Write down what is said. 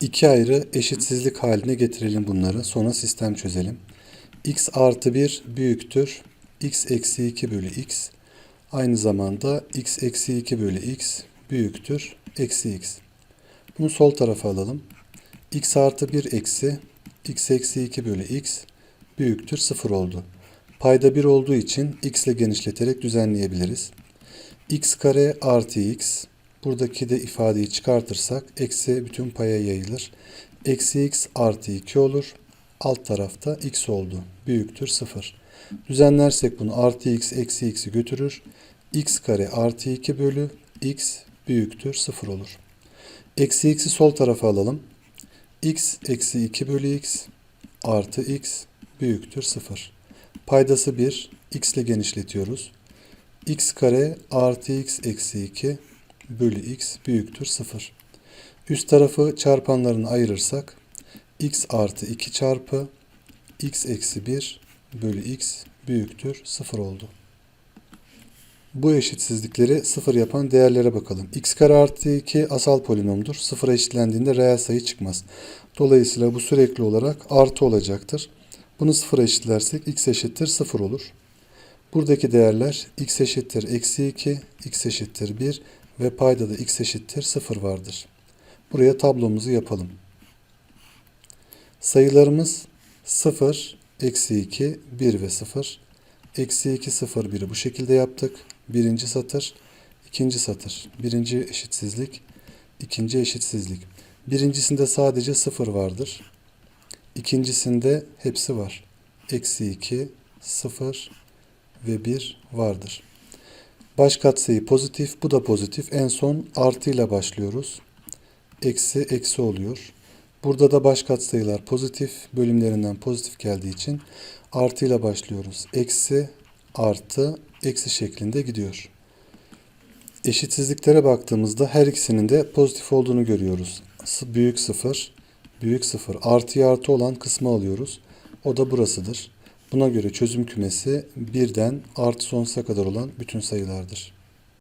iki ayrı eşitsizlik haline getirelim bunları. Sonra sistem çözelim. x artı 1 büyüktür. x eksi 2 bölü x. Aynı zamanda x eksi 2 bölü x büyüktür. Eksi x. Bunu sol tarafa alalım. x artı 1 eksi x eksi 2 bölü x büyüktür 0 oldu. Payda 1 olduğu için x ile genişleterek düzenleyebiliriz. x kare artı x. Buradaki de ifadeyi çıkartırsak eksi bütün paya yayılır. Eksi x artı 2 olur. Alt tarafta x oldu. Büyüktür 0. Düzenlersek bunu artı x eksi x'i götürür. x kare artı 2 bölü x büyüktür 0 olur. Eksi x'i sol tarafa alalım. x eksi 2 bölü x artı x büyüktür 0. Paydası 1. x ile genişletiyoruz. x kare artı x eksi 2 bölü x büyüktür 0. Üst tarafı çarpanlarını ayırırsak x artı 2 çarpı x eksi 1 bölü x büyüktür 0 oldu. Bu eşitsizlikleri sıfır yapan değerlere bakalım. x kare artı 2 asal polinomdur. Sıfıra eşitlendiğinde reel sayı çıkmaz. Dolayısıyla bu sürekli olarak artı olacaktır. Bunu sıfıra eşitlersek x eşittir 0 olur. Buradaki değerler x eşittir eksi 2, x eşittir 1 ve payda da x eşittir 0 vardır. Buraya tablomuzu yapalım. Sayılarımız 0, eksi 2, 1 ve 0. Eksi 2, 0, 1'i bu şekilde yaptık. Birinci satır, ikinci satır. Birinci eşitsizlik, ikinci eşitsizlik. Birincisinde sadece 0 vardır. İkincisinde hepsi var. Eksi 2, 0 ve 1 vardır. Baş katsayı pozitif, bu da pozitif. En son artıyla başlıyoruz. Eksi, eksi oluyor. Burada da baş katsayılar pozitif, bölümlerinden pozitif geldiği için artıyla başlıyoruz. Eksi, artı, eksi şeklinde gidiyor. Eşitsizliklere baktığımızda her ikisinin de pozitif olduğunu görüyoruz. Büyük sıfır, büyük sıfır. Artıya artı olan kısmı alıyoruz. O da burasıdır. Buna göre çözüm kümesi birden artı sonsuza kadar olan bütün sayılardır.